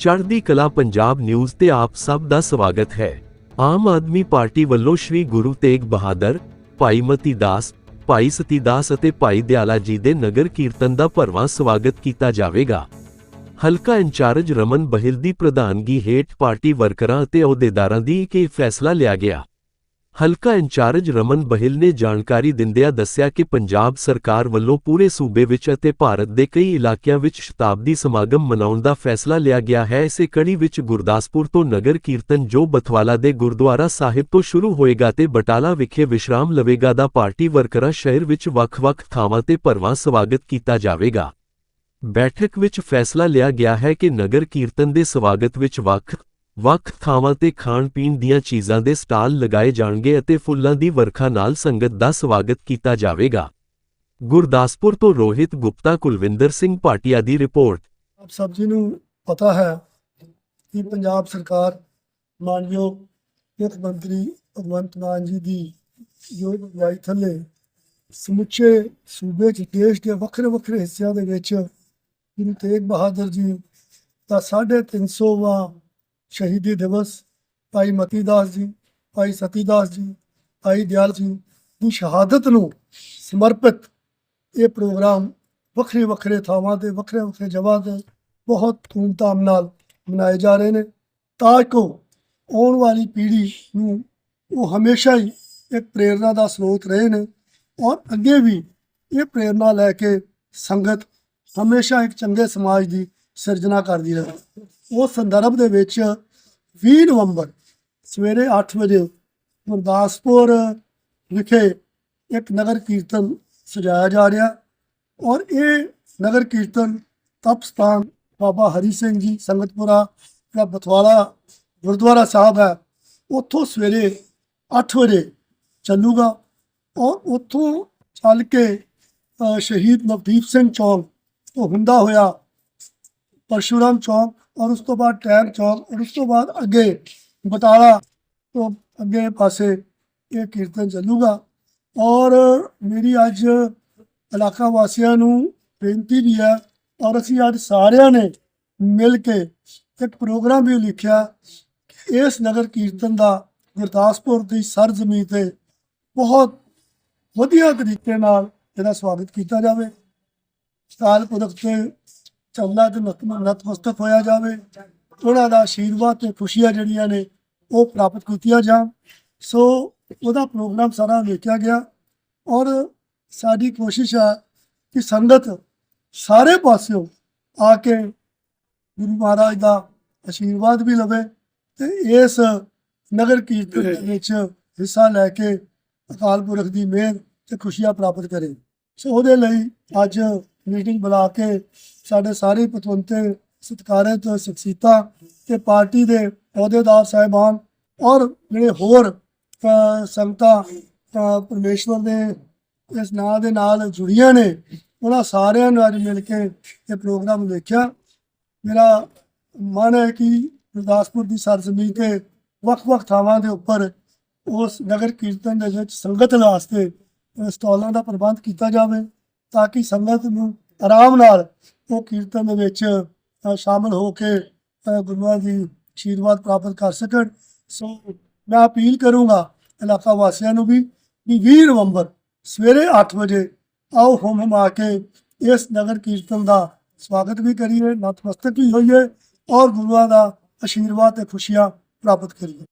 ਚੜ੍ਹਦੀ ਕਲਾ ਪੰਜਾਬ ਨਿਊਜ਼ ਤੇ ਆਪ ਸਭ ਦਾ ਸਵਾਗਤ ਹੈ। ਆਮ ਆਦਮੀ ਪਾਰਟੀ ਵੱਲੋਂ ਸ੍ਰੀ ਗੁਰੂ ਤੇਗ ਬਹਾਦਰ, ਭਾਈ ਮਤੀ ਦਾਸ, ਭਾਈ ਸਤੀ ਦਾਸ ਅਤੇ ਭਾਈ ਦਿਆਲਾ ਜੀ ਦੇ ਨਗਰ ਕੀਰਤਨ ਦਾ ਭਰਵਾਂ ਸਵਾਗਤ ਕੀਤਾ ਜਾਵੇਗਾ। ਹਲਕਾ ਇੰਚਾਰਜ ਰਮਨ ਬਹਿਲ ਦੀ ਪ੍ਰਧਾਨਗੀ ਹੇਠ ਪਾਰਟੀ ਵਰਕਰਾਂ ਅਤੇ ਅਹੁਦੇਦਾਰਾਂ ਦੀ ਇੱਕ ਫੈਸਲਾ ਲਿਆ ਗਿਆ। ਹਲਕਾ ਇੰਚਾਰਜ ਰਮਨ ਬਹਿਲ ਨੇ ਜਾਣਕਾਰੀ ਦਿੰਦਿਆਂ ਦੱਸਿਆ ਕਿ ਪੰਜਾਬ ਸਰਕਾਰ ਵੱਲੋਂ ਪੂਰੇ ਸੂਬੇ ਵਿੱਚ ਅਤੇ ਭਾਰਤ ਦੇ ਕਈ ਇਲਾਕਿਆਂ ਵਿੱਚ ਸ਼ਤਾਬਦੀ ਸਮਾਗਮ ਮਨਾਉਣ ਦਾ ਫੈਸਲਾ ਲਿਆ ਗਿਆ ਹੈ। ਇਸੇ ਕੜੀ ਵਿੱਚ ਗੁਰਦਾਸਪੁਰ ਤੋਂ ਨਗਰ ਕੀਰਤਨ ਜੋ ਬਥਵਾਲਾ ਦੇ ਗੁਰਦੁਆਰਾ ਸਾਹਿਬ ਤੋਂ ਸ਼ੁਰੂ ਹੋਏਗਾ ਤੇ ਬਟਾਲਾ ਵਿਖੇ ਵਿਸ਼ਰਾਮ ਲਵੇਗਾ ਦਾ ਪਾਰਟੀ ਵਰਕਰਾਂ ਸ਼ਹਿਰ ਵਿੱਚ ਵੱਖ-ਵੱਖ ਥਾਵਾਂ ਤੇ ਭਰਵਾਂ ਸਵਾਗਤ ਕੀਤਾ ਜਾਵੇਗਾ। ਬੈਠਕ ਵਿੱਚ ਫੈਸਲਾ ਲਿਆ ਗਿਆ ਹੈ ਕਿ ਨਗਰ ਕੀਰਤਨ ਦੇ ਸਵਾਗਤ ਵਿੱਚ ਵੱਖ ਵੱਖ ਥਾਵਾਂ ਤੇ ਖਾਣ ਪੀਣ ਦੀਆਂ ਚੀਜ਼ਾਂ ਦੇ ਸਟਾਲ ਲਗਾਏ ਜਾਣਗੇ ਅਤੇ ਫੁੱਲਾਂ ਦੀ ਵਰਖਾ ਨਾਲ ਸੰਗਤ ਦਾ ਸਵਾਗਤ ਕੀਤਾ ਜਾਵੇਗਾ। ਗੁਰਦਾਸਪੁਰ ਤੋਂ ਰੋਹਿਤ ਗੁਪਤਾ, ਕੁਲਵਿੰਦਰ ਸਿੰਘ ਭਾਟੀਆ ਦੀ ਰਿਪੋਰਟ। ਆਪ ਸਭ ਜੀ ਨੂੰ ਪਤਾ ਹੈ ਕਿ ਪੰਜਾਬ ਸਰਕਾਰ ਮਾਨਯੋਗ ਵਿੱਤ ਮੰਤਰੀ ਭਗਵੰਤ ਮਾਨ ਜੀ ਦੀ ਯੋਗ ਅਗਵਾਈ ਥੱਲੇ ਸਮੁੱਚੇ ਸੂਬੇ 'ਚ, ਦੇਸ਼ ਦੇ ਵੱਖਰੇ ਵੱਖਰੇ ਹਿੱਸਿਆਂ ਦੇ ਵਿੱਚ ਗੁਰੂ ਤੇਗ ਬਹਾਦਰ ਜੀ ਦਾ 350ਵਾਂ ਸ਼ਹੀਦੀ ਦਿਵਸ, ਭਾਈ ਮਤੀ ਦਾਸ ਜੀ, ਭਾਈ ਸਤੀ ਦਾਸ ਜੀ, ਭਾਈ ਦਿਆਲ ਸਿੰਘ ਦੀ ਸ਼ਹਾਦਤ ਨੂੰ ਸਮਰਪਿਤ ਇਹ ਪ੍ਰੋਗਰਾਮ ਵੱਖਰੇ ਵੱਖਰੇ ਥਾਵਾਂ ਤੇ, ਵੱਖਰੇ ਵੱਖਰੇ ਜਗ੍ਹਾ ਤੇ ਬਹੁਤ ਧੂਮਧਾਮ ਨਾਲ ਮਨਾਏ ਜਾ ਰਹੇ ਨੇ। ਤਾਂ ਕਿ ਆਉਣ ਵਾਲੀ ਪੀੜ੍ਹੀ ਨੂੰ ਉਹ ਹਮੇਸ਼ਾ ਹੀ ਇੱਕ ਪ੍ਰੇਰਨਾ ਦਾ ਸਰੋਤ ਰਹੇ ਨੇ ਔਰ ਅੱਗੇ ਵੀ ਇਹ ਪ੍ਰੇਰਨਾ ਲੈ ਕੇ ਸੰਗਤ ਹਮੇਸ਼ਾ ਇੱਕ ਚੰਗੇ ਸਮਾਜ ਦੀ ਸਿਰਜਣਾ ਕਰਦੀ ਰਹੇ। ਉਸ ਸੰਦਰਭ ਦੇ ਵਿੱਚ 20 ਨਵੰਬਰ ਸਵੇਰੇ 8 ਵਜੇ ਗੁਰਦਾਸਪੁਰ ਵਿਖੇ ਇੱਕ ਨਗਰ ਕੀਰਤਨ ਸਜਾਇਆ ਜਾ ਰਿਹਾ ਔਰ ਇਹ ਨਗਰ ਕੀਰਤਨ ਤਪ ਸਥਾਨ ਬਾਬਾ ਹਰੀ ਸਿੰਘ ਜੀ ਸੰਗਤਪੁਰਾ ਦਾ ਬਥਵਾਲਾ ਗੁਰਦੁਆਰਾ ਸਾਹਿਬ ਹੈ, ਉੱਥੋਂ ਸਵੇਰੇ 8 ਵਜੇ ਚੱਲੂਗਾ ਔਰ ਉੱਥੋਂ ਚੱਲ ਕੇ ਸ਼ਹੀਦ ਨਵਦੀਪ ਸਿੰਘ ਚੌਕ ਤੋਂ ਹੁੰਦਾ ਹੋਇਆ ਪਰਸ਼ੂਰਾਮ ਚੌਂਕ ਔਰ ਉਸ ਤੋਂ ਬਾਅਦ ਟੈਂਕ ਚੌਂਕ ਔਰ ਉਸ ਤੋਂ ਬਾਅਦ ਅੱਗੇ ਬਟਾਲਾ ਤੋਂ ਅੱਗੇ ਪਾਸੇ ਇਹ ਕੀਰਤਨ ਚੱਲੂਗਾ। ਔਰ ਮੇਰੀ ਅੱਜ ਇਲਾਕਾ ਵਾਸੀਆਂ ਨੂੰ ਬੇਨਤੀ ਵੀ ਹੈ ਔਰ ਅਸੀਂ ਅੱਜ ਸਾਰਿਆਂ ਨੇ ਮਿਲ ਕੇ ਇੱਕ ਪ੍ਰੋਗਰਾਮ ਵੀ ਲਿਖਿਆ ਕਿ ਇਸ ਨਗਰ ਕੀਰਤਨ ਦਾ ਗੁਰਦਾਸਪੁਰ ਦੀ ਸਰਜ਼ਮੀਨ ਤੇ ਬਹੁਤ ਵਧੀਆ ਤਰੀਕੇ ਨਾਲ ਇਹਦਾ ਸਵਾਗਤ ਕੀਤਾ ਜਾਵੇ। ਸਟਾਲ ਪੁਰਖ ਤੇ ਚੰਦਾ ਦੇ ਨਤਮ- ਨਤਮਸਤਕ ਹੋਇਆ ਜਾਵੇ। ਉਹਨਾਂ ਦਾ ਆਸ਼ੀਰਵਾਦ ਤੇ ਖੁਸ਼ੀਆਂ ਜਿਹੜੀਆਂ ਨੇ, ਉਹ ਪ੍ਰਾਪਤ ਕੀਤੀਆਂ ਜਾਣ। ਸੋ ਉਹਦਾ ਪ੍ਰੋਗਰਾਮ ਸਾਰਾ ਵੇਖਿਆ ਗਿਆ। ਔਰ ਸਾਡੀ ਕੋਸ਼ਿਸ਼ ਹੈ ਕਿ ਸੰਗਤ ਸਾਰੇ ਪਾਸਿਓਂ ਆ ਕੇ ਗੁਰੂ ਮਹਾਰਾਜ ਦਾ ਆਸ਼ੀਰਵਾਦ ਵੀ ਲਵੇ ਤੇ ਇਸ ਨਗਰ ਕੀਰਤਨ ਵਿੱਚ ਹਿੱਸਾ ਲੈ ਕੇ ਅਕਾਲ ਪੁਰਖ ਦੀ ਮਿਹਰ ਤੇ ਖੁਸ਼ੀਆਂ ਪ੍ਰਾਪਤ ਕਰੇ। ਸੋ ਉਹਦੇ ਲਈ ਅੱਜ ਮੀਟਿੰਗ ਬੁਲਾ ਕੇ ਸਾਡੇ ਸਾਰੇ ਪਤਵੰਤੇ ਸਤਿਕਾਰਤ ਸ਼ਖਸੀਅਤਾਂ ਤੇ ਪਾਰਟੀ ਦੇ ਅਹੁਦੇਦਾਰ ਸਾਹਿਬਾਨ ਔਰ ਜਿਹੜੇ ਹੋਰ ਸੰਗਤਾਂ ਅ, ਪਰਮੇਸ਼ਵਰ ਦੇ ਇਸ ਨਾਂ ਦੇ ਨਾਲ ਜੁੜੀਆਂ ਨੇ ਉਹਨਾਂ ਸਾਰਿਆਂ ਨੂੰ ਅੱਜ ਮਿਲ ਕੇ ਇਹ ਪ੍ਰੋਗਰਾਮ ਦੇਖਿਆ ਮੇਰਾ ਮਨ ਹੈ ਕਿ ਗੁਰਦਾਸਪੁਰ ਦੀ ਸਰਜ਼ਮੀਨ ਤੇ ਵੱਖ-ਵੱਖ ਥਾਵਾਂ ਦੇ ਉੱਪਰ ਉਸ ਨਗਰ ਕੀਰਤਨ ਦੇ ਵਿੱਚ ਸੰਗਤ ਵਾਸਤੇ ਸਟਾਲਾਂ ਦਾ ਪ੍ਰਬੰਧ ਕੀਤਾ ਜਾਵੇ ਤਾਂ ਕਿ ਸੰਗਤ ਨੂੰ ਆਰਾਮ ਨਾਲ ਉਹ ਕੀਰਤਨ ਦੇ ਵਿੱਚ ਅ, ਸ਼ਾਮਲ ਹੋ ਕੇ ਗੁਰੂਆਂ ਦੀ ਆਸ਼ੀਰਵਾਦ ਪ੍ਰਾਪਤ ਕਰ ਸਕਣ। ਸੋ ਮੈਂ ਅਪੀਲ ਕਰੂੰਗਾ ਇਲਾਕਾ ਵਾਸੀਆਂ ਨੂੰ ਵੀ ਕਿ 20 ਨਵੰਬਰ ਸਵੇਰੇ 8 ਵਜੇ ਆਓ ਹਮ ਹਮ ਆ ਕੇ ਇਸ ਨਗਰ ਕੀਰਤਨ ਦਾ ਸਵਾਗਤ ਵੀ ਕਰੀਏ ਨਤਮਸਤਕ ਵੀ ਹੋਈਏ ਔਰ ਗੁਰੂਆਂ ਦਾ ਆਸ਼ੀਰਵਾਦ ਤੇ ਖੁਸ਼ੀਆਂ ਪ੍ਰਾਪਤ ਕਰੀਏ।